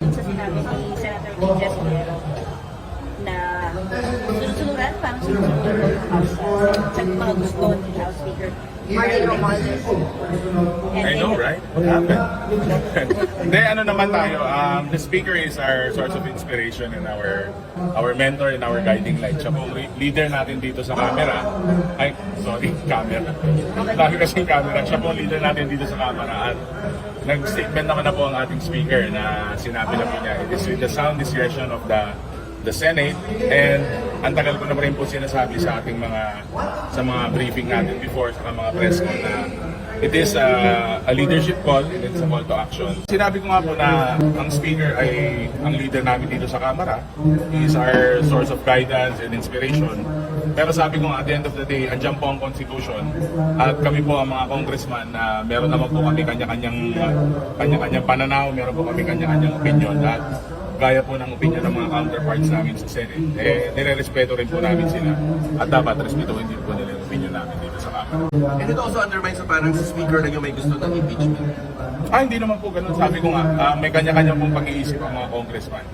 sa sinabi ni Senator Lee Jesmero na sunod-sunuran, parang sunod-sunuran sa mga gusto ni House Speaker Martin Romualdez. I know, right? What happened? Hindi, ano naman tayo, um, the speaker is our source of inspiration and our our mentor and our guiding light. Siya po ang re- leader natin dito sa camera. Ay, sorry, camera. Dahil kasing camera. Siya po ang leader natin dito sa camera. At nag-statement naman na po ang ating speaker na sinabi na po niya, it is with the sound discretion of the the Senate and ang tagal ko na rin po sinasabi sa ating mga sa mga briefing natin before sa mga press con na it is a, a leadership call and it's a call to action. Sinabi ko nga po na ang speaker ay ang leader namin dito sa Kamara. He is our source of guidance and inspiration. Pero sabi ko at the end of the day, andyan po ang Constitution at kami po ang mga congressman na meron naman po kami kanya-kanyang kanya-kanyang pananaw, meron po kami kanya-kanyang opinion at gaya po ng opinion ng mga counterparts namin sa Senate, eh, nire-respeto rin po namin sila. At dapat respetuhin din po nila yung opinion namin dito sa Kamara. And it also undermines na parang si speaker lang yung may gusto ng impeachment. Ah, hindi naman po ganun. Sabi ko nga, ah, may kanya-kanya pong pag-iisip ang mga congressman.